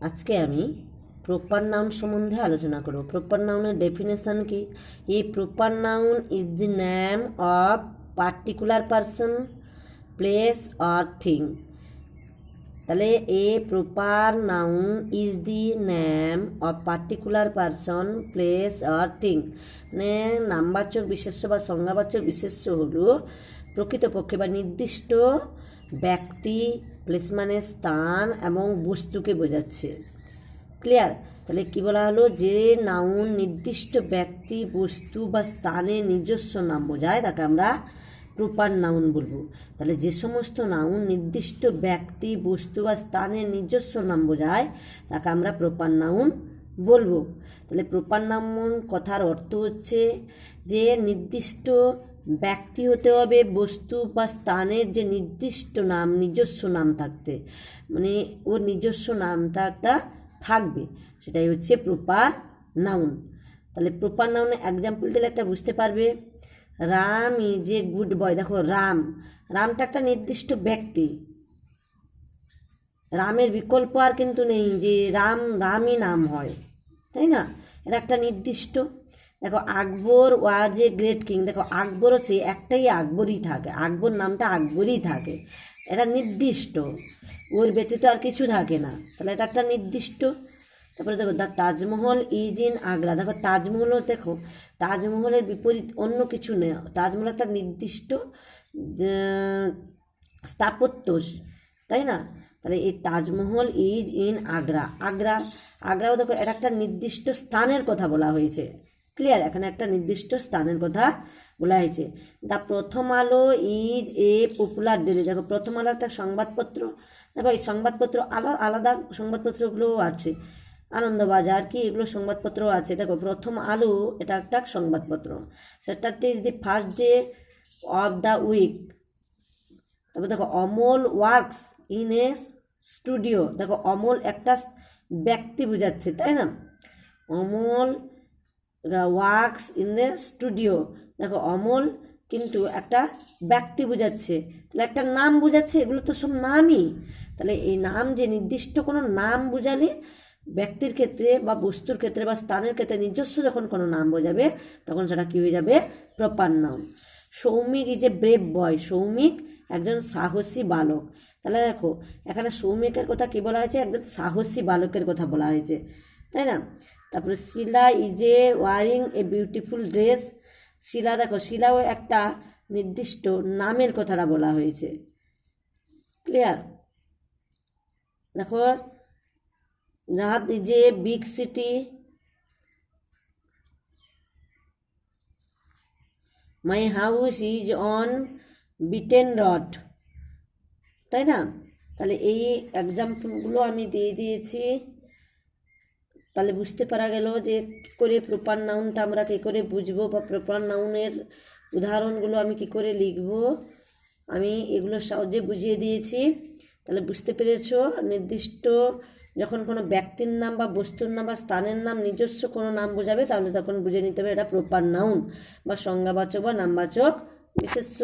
আজকে আমি proper noun সম্বন্ধে আলোচনা করব। প্রপার নাউনের ডেফিনেশন কি? এই proper noun is the name of particular person place or thing তাহলে এ proper noun is the name of particular person place or thing মানে নামবাচক, বিশেষ্য বা সংজ্ঞাবাচক, বিশেষ্য হলো প্রকৃতপক্ষে বা নির্দিষ্ট ব্যক্তি প্লেস মানে স্থান এবং বস্তুকে বোঝাচ্ছে। ক্লিয়ার তাহলে কি বলা হলো? যে নাউন নির্দিষ্ট ব্যক্তি, বস্তু বা স্থানে নিজস্ব নাম বোঝায়, তাকে আমরা প্রপার নাউন বলব। তাহলে যে সমস্ত নাউন নির্দিষ্ট ব্যক্তি, বস্তু বা স্থানে নিজস্ব নাম বোঝায়, তাকে আমরা প্রপার নাউন বলব। তাহলে প্রপার নাউন কথার অর্থ হচ্ছে যে নির্দিষ্ট ব্যক্তি হতে হবে, বস্তু বা স্থানের যে নির্দিষ্ট নাম, নিজস্ব নাম থাকতে। মানে ওর নিজস্ব নামটা একটা থাকবে। সেটাই হচ্ছে প্রপার নাউন তাহলে প্রপার নাউনে এক্সাম্পল দিলে একটা বুঝতে পারবে। Ram is a good boy দেখো, রাম। রামটা একটা নির্দিষ্ট ব্যক্তি। রামের বিকল্প আর কিন্তু নেই যে রাম, রামই নাম হয়। তাই না? এটা একটা নির্দিষ্ট। দেখো আকবর ওয়াজ এ গ্রেট কিং দেখো আকবরও সে একটাই আকবরই থাকে। আকবর নামটা আকবরই থাকে। এটা নির্দিষ্ট। ওর ব্যতীত আর কিছু থাকে না। তাহলে এটা একটা নির্দিষ্ট। তারপরে দেখো the Taj Mahal is in Agra দেখো তাজমহলও দেখো তাজমহলের বিপরীত অন্য কিছু নেই। তাজমহল একটা নির্দিষ্ট স্থাপত্য। তাই না? তাহলে এই তাজমহল ইজ ইন আগ্রা আগ্রা আগ্রাও দেখো, এটা একটা নির্দিষ্ট স্থানের কথা বলা হয়েছে। ক্লিয়ার এখানে একটা নির্দিষ্ট স্থানের কথা বলা হয়েছে। দ্য প্রথম আলো ইজ এ পপুলার ডেলি দেখো, প্রথম আলো একটা সংবাদপত্র। দেখো, এই সংবাদপত্র আলো, আলাদা সংবাদপত্রগুলোও আছে। আনন্দবাজার কি, এগুলো সংবাদপত্রও আছে। দেখো, প্রথম আলো এটা একটা সংবাদপত্র। Saturday is the first day of the week তারপর দেখো, Amal works in a studio দেখো, অমল একটা ব্যক্তি বোঝাচ্ছে, তাই না? Amal works in the studio দেখো, অমল কিন্তু একটা ব্যক্তি বোঝাচ্ছে। তাহলে একটা নাম বোঝাচ্ছে, এগুলো তো সব নামই। তাহলে এই নাম যে নির্দিষ্ট কোনো নাম বোঝালে ব্যক্তির ক্ষেত্রে বা বস্তুর ক্ষেত্রে বা স্থানের ক্ষেত্রে নিজস্ব যখন কোনো নাম বোঝাবে, তখন সেটা কী হয়ে যাবে? প্রপার নাম Soumik is a brave boy Soumik একজন সাহসী বালক। তাহলে দেখো, এখানে সৌমিকের কথা কি বলা হয়েছে? একজন সাহসী বালকের কথা বলা হয়েছে। তাই না? তারপরে Shila is a wearing a beautiful dress Shila দেখো, শিলাও একটা নির্দিষ্ট নামের কথাটা বলা হয়েছে। ক্লিয়ার দেখো রাত is a big city my house is on Beaton road তাই না? তাহলে এই এক্সাম্পলগুলো আমি দিয়ে দিয়েছি। তাহলে বুঝতে পারা গেল যে করে প্রপার নাউনটা আমরা কী করে বুঝব বা প্রপার নাউনের উদাহরণগুলো আমি কি করে লিখব? আমি এগুলো সহজে বুঝিয়ে দিয়েছি। তাহলে বুঝতে পেরেছ, নির্দিষ্ট যখন কোনো ব্যক্তির নাম বা বস্তুর নাম বা স্থানের নাম নিজস্ব কোনো নাম বোঝাবে, তাহলে তখন বুঝে নিতে হবে এটা প্রপার নাউন বা সংজ্ঞাবাচক বা নামবাচক বিশেষ্য।